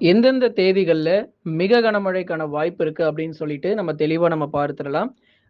எந்தெந்த தேதிகளில் மிக கனமழைக்கான வாய்ப்பு இருக்குது அப்படின்னு சொல்லிட்டு நம்ம தெளிவாக நம்ம பார்த்துடலாம்.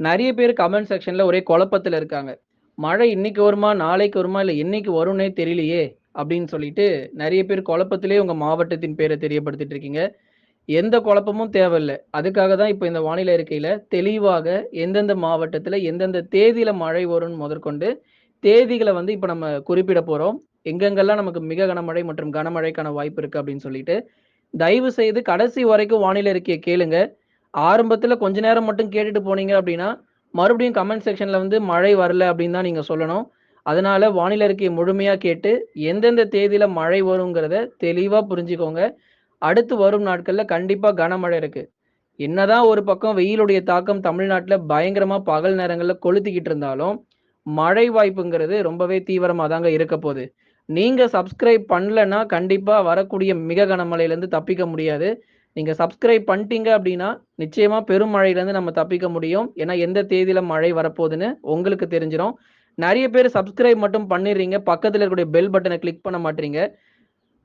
நிறைய பேர் கமெண்ட் செக்ஷனில் ஒரே குழப்பத்தில் இருக்காங்க. மழை இன்னைக்கு வருமா? நாளைக்கு வருமா? இல்லை என்னைக்கு வரும்னே தெரியலையே! அப்படின்னு சொல்லிட்டு நிறைய பேர் குழப்பத்திலேயே உங்கள் மாவட்டத்தின் பேரை தெரியப்படுத்திட்டு இருக்கீங்க. எந்த குழப்பமும் தேவையில்ல. அதுக்காக தான் இப்போ இந்த வானிலை இருக்கையில் தெளிவாக எந்தெந்த மாவட்டத்தில் எந்தெந்த தேதியில் மழை வரும்னு முதற்கொண்டு தேதிகளை வந்து இப்போ நம்ம குறிப்பிட போகிறோம் எங்கெங்கெல்லாம் நமக்கு மிக கனமழை மற்றும் கனமழைக்கான வாய்ப்பு இருக்குது அப்படின்னு சொல்லிட்டு. தயவு செய்து கடைசி வரைக்கும் வானிலை இருக்கிய கேளுங்க. ஆரம்பத்துல கொஞ்ச நேரம் மட்டும் கேட்டுட்டு போனீங்க அப்படின்னா, மறுபடியும் கமெண்ட் செக்ஷன்ல வந்து மழை வரல அப்படின்னு தான் நீங்க சொல்லணும். அதனால வானிலை இருக்கையை முழுமையா கேட்டு, எந்தெந்த தேதியில மழை வருங்கிறத தெளிவா புரிஞ்சுக்கோங்க. அடுத்து வரும் நாட்கள்ல கண்டிப்பா கனமழை இருக்கு. என்னதான் ஒரு பக்கம் வெயிலுடைய தாக்கம் தமிழ்நாட்டில் பயங்கரமா பகல் நேரங்களில் கொளுத்திக்கிட்டு இருந்தாலும், மழை வாய்ப்புங்கிறது ரொம்பவே தீவிரமா தாங்க இருக்க போகுது நீங்க சப்ஸ்கிரைப் பண்ணலன்னா, கண்டிப்பா வரக்கூடிய மிக கனமழையிலேருந்து தப்பிக்க முடியாது. நீங்க சப்ஸ்கிரைப் பண்ணிட்டீங்க அப்படின்னா, நிச்சயமா பெருமழையிலேருந்து நம்ம தப்பிக்க முடியும். ஏன்னா, எந்த தேதியில மழை வரப்போகுதுன்னு உங்களுக்கு தெரிஞ்சிடும் நிறைய பேர் சப்ஸ்கிரைப் மட்டும் பண்ணிடுறீங்க. பக்கத்தில் இருக்கக்கூடிய பெல் பட்டனை கிளிக் பண்ண மாட்றீங்க.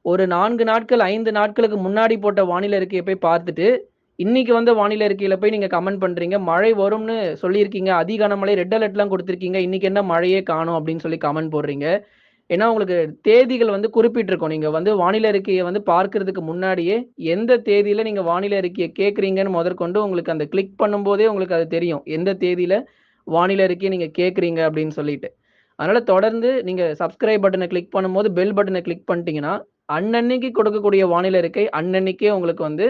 ஒரு நான்கு நாட்கள், ஐந்து நாட்களுக்கு முன்னாடி போட்ட வானிலை அறிக்கையை போய் பார்த்துட்டு, இன்னைக்கு வந்த வானிலை அறிக்கையில போய் நீங்க கமெண்ட் பண்றீங்க. மழை வரும்னு சொல்லியிருக்கீங்க. அதிக கனமழை ரெட் அலர்ட்லாம் கொடுத்துருக்கீங்க இன்னைக்கு என்ன மழையே காணும் அப்படின்னு சொல்லி கமெண்ட் போடுறீங்க. ஏன்னா, உங்களுக்கு தேதிகள் வந்து குறிப்பிட்டிருக்கும். நீங்கள் வந்து வானிலை அறிக்கையை வந்து பார்க்கறதுக்கு முன்னாடியே, எந்த தேதியில் நீங்கள் வானிலை அறிக்கையை கேட்குறீங்கன்னு முதற்கொண்டு உங்களுக்கு அந்த கிளிக் பண்ணும்போதே உங்களுக்கு அது தெரியும். எந்த தேதியில் வானிலை அறிக்கையை நீங்கள் கேட்குறீங்க அப்படின்னு சொல்லிட்டு. அதனால் தொடர்ந்து நீங்கள் சப்ஸ்கிரைப் பட்டனை கிளிக் பண்ணும்போது, பெல் பட்டனை கிளிக் பண்ணிட்டீங்கன்னா, அன்னன்னைக்கு கொடுக்கக்கூடிய வானிலை அறிக்கை அன்னன்னைக்கே உங்களுக்கு வந்து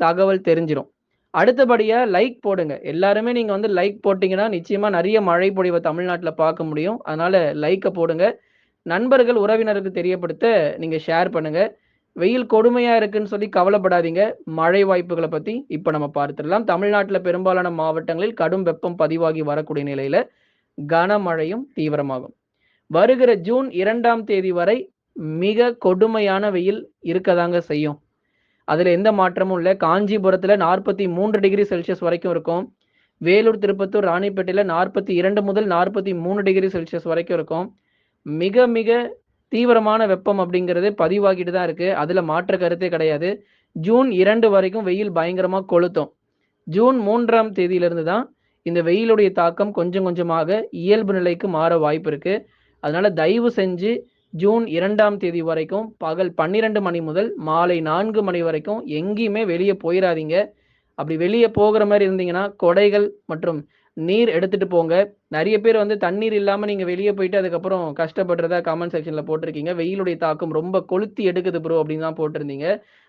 தகவல் தெரிஞ்சிடும் அடுத்தபடியாக லைக் போடுங்க. எல்லாருமே நீங்கள் வந்து லைக் போட்டிங்கன்னா நிச்சயமாக நிறைய மழை பொழிவ தமிழ்நாட்டில் பார்க்க முடியும். அதனால் லைக்கை போடுங்க. நண்பர்கள், உறவினருக்கு தெரியப்படுத்த நீங்க ஷேர் பண்ணுங்க. வெயில் கொடுமையா இருக்குன்னு சொல்லி கவலைப்படாதீங்க. மழை வாய்ப்புகளை பத்தி இப்ப நம்ம பார்த்துடலாம். தமிழ்நாட்டில் பெரும்பாலான மாவட்டங்களில் கடும் வெப்பம் பதிவாகி வரக்கூடிய நிலையில, கனமழையும் தீவிரமாகும். வருகிற ஜூன் இரண்டாம் தேதி வரை மிக கொடுமையான வெயில் இருக்கதாங்க செய்யும். அதுல எந்த மாற்றமும் இல்லை காஞ்சிபுரத்துல 43 டிகிரி செல்சியஸ் வரைக்கும் இருக்கும். வேலூர், திருப்பத்தூர், ராணிப்பேட்டையில 42 முதல் 43 டிகிரி செல்சியஸ் வரைக்கும் இருக்கும். மிக மிக தீவிரமான வெப்பம் அப்படிங்கிறது பதிவாகிட்டு தான் இருக்கு. அதுல மாற்று கருத்தே கிடையாது. ஜூன் இரண்டு வரைக்கும் வெயில் பயங்கரமா கொளுத்தும். ஜூன் மூன்றாம் தேதியிலிருந்து தான் இந்த வெயிலுடைய தாக்கம் கொஞ்சம் கொஞ்சமாக இயல்பு நிலைக்கு மாற வாய்ப்பு இருக்கு. அதனால தயவு செஞ்சு ஜூன் இரண்டாம் தேதி வரைக்கும் பகல் 12 மணி முதல் மாலை நான்கு மணி வரைக்கும் எங்கேயுமே வெளியே போயிடாதீங்க அப்படி வெளியே போகிற மாதிரி இருந்தீங்கன்னா, கொடைகள் மற்றும் நீர் எடுத்துட்டு போங்க. நிறைய பேர் வந்து தண்ணீர் இல்லாம நீங்க வெளியே போயிட்டு அதுக்கப்புறம் கஷ்டப்படுறதா கமெண்ட் செக்ஷன்ல போட்டிருக்கீங்க. வெயிலுடைய தாக்கம் ரொம்ப கொளுத்தி எடுக்குது ப்ரோ அப்படின்னு தான் போட்டிருந்தீங்க.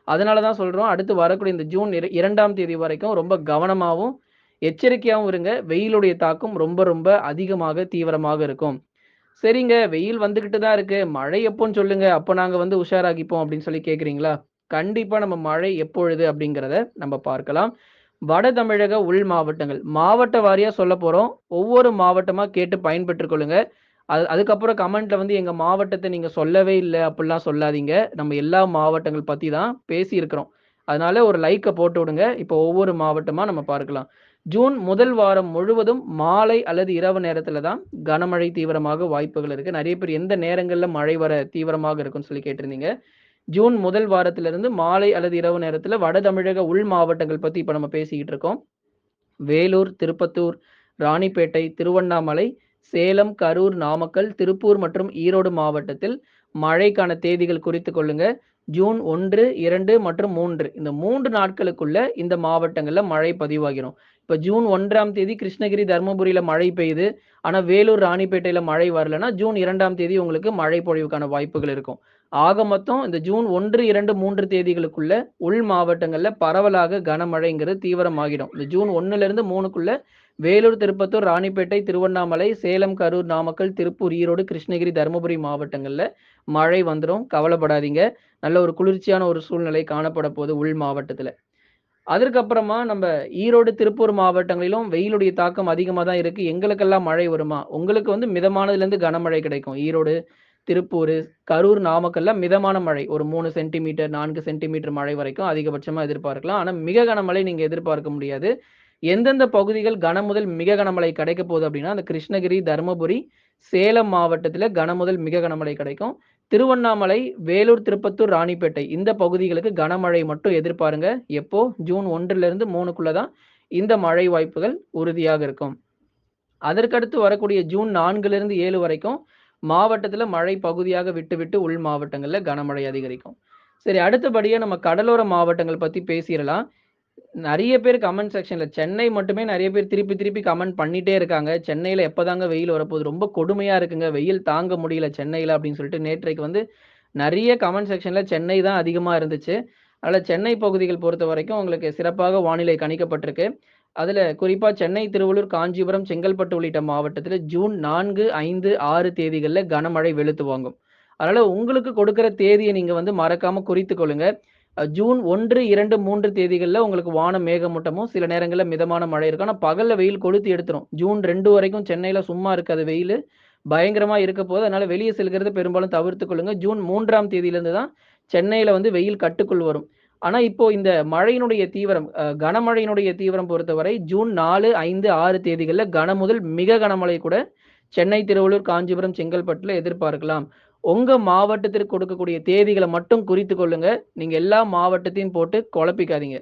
அதனாலதான் சொல்றோம். அடுத்து வரக்கூடிய இந்த ஜூன் இரண்டாம் தேதி வரைக்கும் ரொம்ப கவனமாகவும் எச்சரிக்கையாகவும் இருங்க. வெயிலுடைய தாக்கம் ரொம்ப ரொம்ப அதிகமாக, தீவிரமாக இருக்கும். சரிங்க, வெயில் வந்துகிட்டு தான் இருக்கு. மழை எப்போன்னு சொல்லுங்க. அப்போ நாங்க வந்து உஷாராகிப்போம் அப்படின்னு சொல்லி கேட்குறீங்களா கண்டிப்பா நம்ம மழை எப்பொழுது அப்படிங்கிறத நம்ம பார்க்கலாம். வட தமிழக உள் மாவட்டங்கள். மாவட்ட வாரியாக சொல்லப் போகிறோம் ஒவ்வொரு மாவட்டமாக கேட்டு பயன்பெற்றுக்கொள்ளுங்க அது அதுக்கப்புறம் கமெண்ட்ல வந்து எங்க மாவட்டத்தை நீங்க சொல்லவே இல்லை அப்படிலாம் சொல்லாதீங்க. நம்ம எல்லா மாவட்டங்கள் பத்தி தான் பேசியிருக்கிறோம். அதனால ஒரு லைக்கை போட்டு விடுங்க. இப்போ ஒவ்வொரு மாவட்டமா நம்ம பார்க்கலாம். ஜூன் முதல் வாரம் முழுவதும் மாலை அல்லது இரவு நேரத்துல தான் கனமழை தீவிரமாக வாய்ப்புகள் இருக்கு. நிறைய பேர் எந்த நேரங்கள்ல மழை வர தீவிரமாக இருக்குன்னு சொல்லி கேட்டிருந்தீங்க. ஜூன் முதல் வாரத்திலிருந்து மாலை அல்லது இரவு நேரத்தில் வட தமிழக உள் மாவட்டங்கள் பற்றி இப்போ நம்ம பேசிக்கிட்டு இருக்கோம். வேலூர், திருப்பத்தூர், ராணிப்பேட்டை, திருவண்ணாமலை, சேலம், கரூர், நாமக்கல், திருப்பூர் மற்றும் ஈரோடு மாவட்டத்தில் மழைக்கான தேதிகள் குறித்து கொள்ளுங்க. ஜூன் 1, 2 மற்றும் மூன்று இந்த மூன்று நாட்களுக்குள்ள இந்த மாவட்டங்களில் மழை பதிவாகிடும் இப்போ ஜூன் ஒன்றாம் தேதி கிருஷ்ணகிரி, தருமபுரியில் மழை பெய்யுது. ஆனால் வேலூர், ராணிப்பேட்டையில் மழை வரலன்னா, ஜூன் இரண்டாம் தேதி உங்களுக்கு மழை பொழிவுக்கான வாய்ப்புகள் இருக்கும். ஆக மொத்தம் இந்த ஜூன் 1, 2, 3 தேதிகளுக்குள்ள உள் மாவட்டங்கள்ல பரவலாக கனமழைங்கிறது தீவிரமாகிடும். இந்த ஜூன் 1லிருந்து 3க்குள்ள வேலூர், திருப்பத்தூர், ராணிப்பேட்டை, திருவண்ணாமலை, சேலம், கரூர், நாமக்கல், திருப்பூர், ஈரோடு, கிருஷ்ணகிரி, தருமபுரி மாவட்டங்கள்ல மழை வந்துடும் கவலைப்படாதீங்க. நல்ல ஒரு குளிர்ச்சியான ஒரு சூழ்நிலை காணப்பட போகுது உள் மாவட்டத்துல. அதற்கப்புறமா நம்ம ஈரோடு, திருப்பூர் மாவட்டங்களிலும் வெயிலுடைய தாக்கம் அதிகமாக தான் இருக்கு. எங்களுக்கெல்லாம் மழை வருமா? உங்களுக்கு வந்து மிதமானதுலேருந்து கனமழை கிடைக்கும். ஈரோடு, திருப்பூர் கரூர், நாமக்கல்ல மிதமான மழை. ஒரு மூணு சென்டிமீட்டர், நான்கு சென்டிமீட்டர் மழை வரைக்கும் அதிகபட்சமா எதிர்பார்க்கலாம். ஆனா மிக கனமழை நீங்க எதிர்பார்க்க முடியாது. எந்தெந்த பகுதிகள் கன முதல் மிக கனமழை கிடைக்க போகுது அப்படின்னா, அந்த கிருஷ்ணகிரி, தர்மபுரி, சேலம் மாவட்டத்தில் கன முதல் மிக கனமழை கிடைக்கும். திருவண்ணாமலை, வேலூர், திருப்பத்தூர், ராணிப்பேட்டை இந்த பகுதிகளுக்கு கனமழை மட்டும் எதிர்பாருங்க. எப்போ? ஜூன் 1லிருந்து 3க்குள்ள தான் இந்த மழை வாய்ப்புகள் உறுதியாக இருக்கும். அதற்கடுத்து வரக்கூடிய ஜூன் 4லிருந்து 7 வரைக்கும் மாவட்டத்தில் மழை பகுதியாக விட்டு, விட்டு உள் மாவட்டங்களில் கனமழை அதிகரிக்கும். சரி அடுத்தபடியாக நம்ம கடலோர மாவட்டங்கள் பற்றி பேசிடலாம் நிறைய பேர் கமெண்ட் செக்ஷனில் சென்னை மட்டுமே நிறைய பேர் திருப்பி, திருப்பி கமெண்ட் பண்ணிட்டே இருக்காங்க. சென்னையில் எப்போதாங்க வெயில் வரப்போகுது? ரொம்ப கொடுமையாக இருக்குங்க. வெயில் தாங்க முடியல சென்னையில் அப்படின்னு சொல்லிட்டு நேற்றைக்கு வந்து நிறைய கமெண்ட் செக்ஷனில் சென்னை தான் அதிகமாக இருந்துச்சு. அதனால் சென்னை பகுதிகள் பொறுத்த வரைக்கும் உங்களுக்கு சிறப்பாக வானிலை கணிக்கப்பட்டிருக்கு. அதுல குறிப்பா சென்னை, திருவள்ளூர், காஞ்சிபுரம், செங்கல்பட்டு உள்ளிட்ட மாவட்டத்தில் ஜூன் நான்கு ஐந்து ஆறு தேதிகளில் கனமழை வெளுத்து வாங்கும். அதனால உங்களுக்கு கொடுக்குற தேதியை நீங்க வந்து மறக்காம குறித்து கொள்ளுங்க. ஜூன் ஒன்று இரண்டு மூன்று தேதிகளில் உங்களுக்கு வானம் மேகமூட்டமும், சில நேரங்களில் மிதமான மழை இருக்கும். ஆனால் பகலில் வெயில் கொளுத்து எடுத்துரும். ஜூன் ரெண்டு வரைக்கும் சென்னையில் சும்மா இருக்காது வெயில் பயங்கரமாக இருக்க போது. அதனால வெளியே செல்கிறத பெரும்பாலும் தவிர்த்து கொள்ளுங்க. ஜூன் மூன்றாம் தேதியிலேருந்து தான் சென்னையில் வந்து வெயில் கட்டுக்குள் வரும். ஆனா இப்போ இந்த மழையினுடைய தீவிரம் கனமழையினுடைய தீவிரம் பொறுத்தவரை ஜூன் நாலு ஐந்து ஆறு தேதிகளில் கன முதல் மிக கனமழை கூட சென்னை, திருவள்ளூர், காஞ்சிபுரம், செங்கல்பட்டுல எதிர்பார்க்கலாம். உங்க மாவட்டத்திற்கு கொடுக்கக்கூடிய தேதிகளை மட்டும் குறித்து கொள்ளுங்க. நீங்க எல்லா மாவட்டத்தையும் போட்டு குழப்பிக்காதீங்க.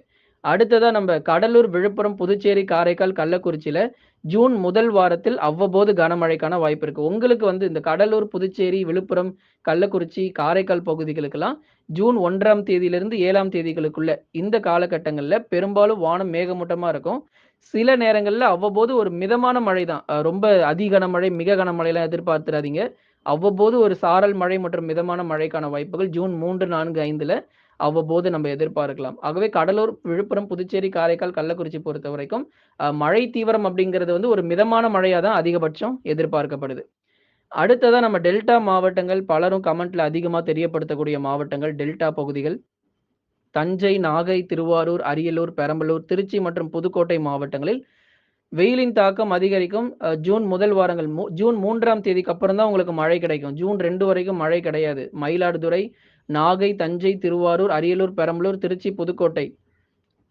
அடுத்ததா நம்ம கடலூர், விழுப்புரம், புதுச்சேரி, காரைக்கால், கள்ளக்குறிச்சியில ஜூன் முதல் வாரத்தில் அவ்வப்போது கனமழைக்கான வாய்ப்பு இருக்கு. உங்களுக்கு வந்து இந்த கடலூர், புதுச்சேரி, விழுப்புரம், கள்ளக்குறிச்சி, காரைக்கால் பகுதிகளுக்கெல்லாம் ஜூன் ஒன்றாம் தேதியிலிருந்து ஏழாம் தேதிகளுக்குள்ள இந்த காலகட்டங்கள்ல பெரும்பாலும் வானம் மேகமூட்டமா இருக்கும். சில நேரங்கள்ல அவ்வப்போது ஒரு மிதமான மழை தான். ரொம்ப அதி கனமழை, மிக கனமழையெல்லாம் எதிர்பார்த்துறாதீங்க. அவ்வப்போது ஒரு சாரல் மழை மற்றும் மிதமான மழைக்கான வாய்ப்புகள் ஜூன் 3, 4, 5ல அவ்வப்போது நம்ம எதிர்பார்க்கலாம். ஆகவே கடலூர், விழுப்புரம், புதுச்சேரி, காரைக்கால், கள்ளக்குறிச்சி பொறுத்த வரைக்கும் மழை தீவிரம் அப்படிங்கிறது வந்து ஒரு மிதமான மழையாக தான் அதிகபட்சம் எதிர்பார்க்கப்படுது. அடுத்ததா நம்ம டெல்டா மாவட்டங்கள் பலரும் கமெண்ட்ல அதிகமா தெரியப்படுத்தக்கூடிய மாவட்டங்கள் டெல்டா பகுதிகள். தஞ்சை, நாகை, திருவாரூர், அரியலூர், பெரம்பலூர், திருச்சி மற்றும் புதுக்கோட்டை மாவட்டங்களில் வெயிலின் தாக்கம் அதிகரிக்கும். ஜூன் முதல் வாரங்கள் ஜூன் மூன்றாம் தேதிக்கு அப்புறம் தான் உங்களுக்கு மழை கிடைக்கும். ஜூன் ரெண்டு வரைக்கும் மழை கிடையாது. மயிலாடுதுறை, நாகை, தஞ்சை, திருவாரூர், அரியலூர், பெரம்பலூர், திருச்சி, புதுக்கோட்டை.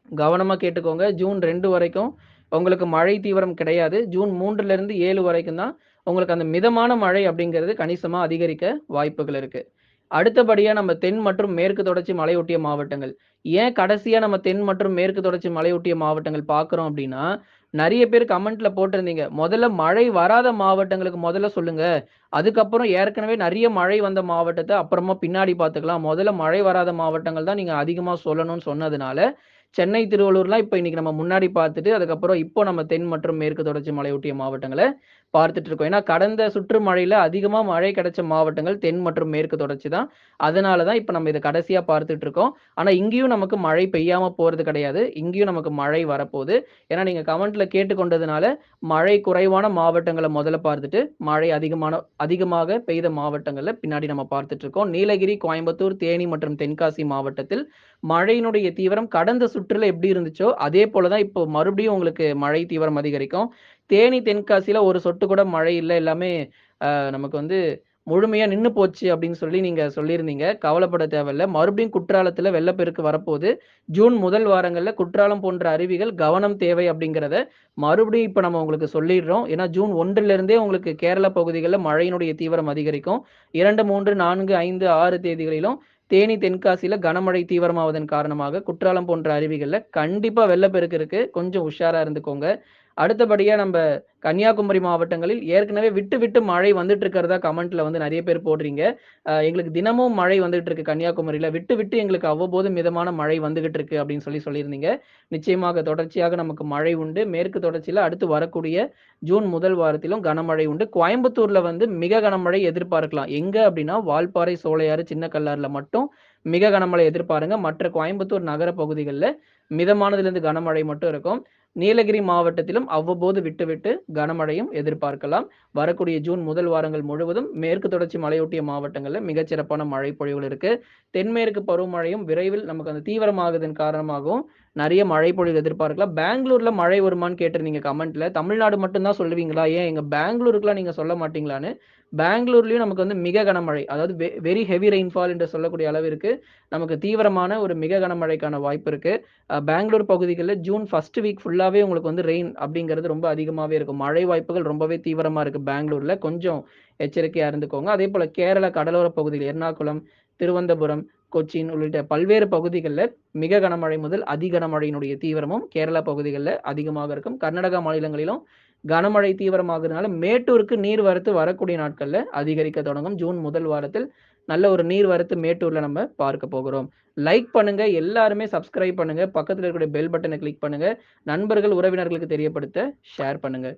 கவனமாக கேட்டுக்கோங்க. ஜூன் ரெண்டு வரைக்கும் உங்களுக்கு மழை தீவிரம் கிடையாது. ஜூன் 3லிருந்து 7 வரைக்கும் தான் உங்களுக்கு அந்த மிதமான மழை அப்படிங்கிறது கணிசமாக அதிகரிக்க வாய்ப்புகள் இருக்கு. அடுத்தபடியாக நம்ம தென் மற்றும் மேற்கு தொடர்ச்சி மலையொட்டிய மாவட்டங்கள். ஏன் கடைசியாக நம்ம தென் மற்றும் மேற்கு தொடர்ச்சி மலையொட்டிய மாவட்டங்கள் பார்க்குறோம் அப்படின்னா, நிறைய பேர் கமெண்ட்ல போட்டிருந்தீங்க. முதல்ல மழை வராத மாவட்டங்களுக்கு முதல்ல சொல்லுங்க. அதுக்கப்புறம் ஏற்கனவே நிறைய மழை வந்த மாவட்டத்தை அப்புறமா பின்னாடி பார்த்துக்கலாம். முதல்ல மழை வராத மாவட்டங்கள் தான் நீங்க அதிகமா சொல்லணும்னு சொன்னதுனால, சென்னை, திருவள்ளூர்லாம் இப்போ இன்னைக்கு நம்ம முன்னாடி பார்த்துட்டு, அதுக்கப்புறம் இப்போ நம்ம தென் மற்றும் மேற்கு தொடர்ச்சி மலையொட்டிய மாவட்டங்களை பார்த்துட்டு இருக்கோம். ஏன்னா கடந்த சுற்று மழையில அதிகமா மழை கிடைச்ச மாவட்டங்கள் தென் மற்றும் மேற்கு தொடர்ச்சி தான். அதனால தான் இப்போ நம்ம இதை கடைசியா பார்த்துட்டு இருக்கோம். ஆனா இங்கேயும் நமக்கு மழை பெய்யாம போறது கிடையாது. இங்கேயும் நமக்கு மழை வரப்போகுது ஏன்னா நீங்க கமெண்ட்ல கேட்டுக்கொண்டதுனால, மழை குறைவான மாவட்டங்களை முதல்ல பார்த்துட்டு, மழை அதிகமான அதிகமாக பெய்த மாவட்டங்களில் பின்னாடி நம்ம பார்த்துட்டு இருக்கோம். நீலகிரி, கோயம்புத்தூர், தேனி மற்றும் தென்காசி மாவட்டத்தில் மழையினுடைய தீவிரம் கடந்த சுற்றுல எப்படி இருந்துச்சோ, அதே போலதான் இப்போ மறுபடியும் உங்களுக்கு மழை தீவிரம் அதிகரிக்கும். தேனி, தென்காசியில ஒரு சொட்டு கூட மழை இல்லை எல்லாமே நமக்கு வந்து முழுமையா நின்று போச்சு அப்படின்னு சொல்லி நீங்க சொல்லியிருந்தீங்க. கவலைப்பட தேவையில்ல. மறுபடியும் குற்றாலத்துல வெள்ளப்பெருக்கு வரப்போது. ஜூன் முதல் வாரங்கள்ல குற்றாலம் போன்ற அருவிகள் கவனம் தேவை அப்படிங்கிறத மறுபடியும் இப்ப நம்ம உங்களுக்கு சொல்லிடுறோம். ஏன்னா ஜூன் 1லிருந்தே உங்களுக்கு கேரள பகுதிகளில் மழையினுடைய தீவிரம் அதிகரிக்கும். 2, 3, 4, 5, 6 தேதிகளிலும் தேனி, தென்காசியில கனமழை தீவிரமாவதன் காரணமாக குற்றாலம் போன்ற அருவிகளில் கண்டிப்பாக வெள்ளப்பெருக்கு இருக்கு. கொஞ்சம் உஷாரா இருந்துக்கோங்க. அடுத்தபடியாக நம்ம கன்னியாகுமரி மாவட்டங்களில் ஏற்கனவே விட்டு, விட்டு மழை வந்துட்டு இருக்கிறதா கமெண்ட்ல வந்து நிறைய பேர் போடுறீங்க. எங்களுக்கு தினமும் மழை வந்துட்டு இருக்கு கன்னியாகுமரியில. விட்டு, விட்டு எங்களுக்கு அவ்வப்போது மிதமான மழை வந்துகிட்டு இருக்கு அப்படின்னு சொல்லி சொல்லியிருந்தீங்க. நிச்சயமாக தொடர்ச்சியாக நமக்கு மழை உண்டு. மேற்கு தொடர்ச்சியில அடுத்து வரக்கூடிய ஜூன் முதல் வாரத்திலும் கனமழை உண்டு. கோயம்புத்தூர்ல வந்து மிக கனமழை எதிர்பார்க்கலாம். எங்க அப்படின்னா, வால்பாறை, சோலையாறு, சின்ன கல்லாறுல மட்டும் மிக கனமழை எதிர்பாருங்க. மற்ற கோயம்புத்தூர் நகர பகுதிகளில் மிதமானதுலேருந்து கனமழை மட்டும் இருக்கும். நீலகிரி மாவட்டத்திலும் அவ்வப்போது விட்டு, விட்டு கனமழையும் எதிர்பார்க்கலாம். வரக்கூடிய ஜூன் முதல் வாரங்கள் முழுவதும் மேற்கு தொடர்ச்சி மலையொட்டிய மாவட்டங்களில் மிகச் சிறப்பான மழை பொழிவுகள் இருக்கு. தென்மேற்கு பருவமழையும் விரைவில் நமக்கு அந்த தீவிரமாகுதன் காரணமாகவும் நிறைய மழை பொழிவு எதிர்பார்க்கலாம். பெங்களூர்ல மழை வருமான்னு கேட்டிருந்தீங்க கமெண்ட்ல. தமிழ்நாடு மட்டும்தான் சொல்லுவீங்களா? ஏன் எங்க பெங்களூருக்குலாம் நீங்க சொல்ல மாட்டீங்களான்னு பெங்களூர்லயும் நமக்கு வந்து மிக கனமழை அதாவது வெ வெரி ஹெவி ரெயின்ஃபால் என்று சொல்லக்கூடிய அளவிற்கு நமக்கு தீவிரமான ஒரு மிக கனமழைக்கான வாய்ப்பு இருக்கு. பெங்களூர் பகுதிகளில் ஜூன் ஃபர்ஸ்ட் வீக் ஃபுல்லாவே உங்களுக்கு வந்து ரெயின் அப்படிங்கிறது ரொம்ப அதிகமாவே இருக்கும். மழை வாய்ப்புகள் ரொம்பவே தீவிரமா இருக்கு பெங்களூர்ல. கொஞ்சம் எச்சரிக்கையா இருந்துக்கோங்க. அதே போல கேரளா கடலோர பகுதியில் எர்ணாகுளம், திருவனந்தபுரம், கொச்சின் உள்ளிட்ட பல்வேறு பகுதிகளில் மிக கனமழை முதல் அதி கனமழையினுடைய தீவிரமும் கேரளா பகுதிகளில் அதிகமாக இருக்கும். கர்நாடகா மாநிலங்களிலும் கனமழை தீவிரமாகறதுனால மேட்டூருக்கு நீர்வரத்து வரக்கூடிய நாட்கள்ல அதிகரிக்க தொடங்கும். ஜூன் முதல் வாரத்தில் நல்ல ஒரு நீர்வரத்து மேட்டூர்ல நம்ம பார்க்க போகிறோம். லைக் பண்ணுங்க. எல்லாருமே சப்ஸ்கிரைப் பண்ணுங்க. பக்கத்தில் இருக்கக்கூடிய பெல் பட்டனை கிளிக் பண்ணுங்க. நண்பர்கள், உறவினர்களுக்கு தெரியப்படுத்த ஷேர் பண்ணுங்க.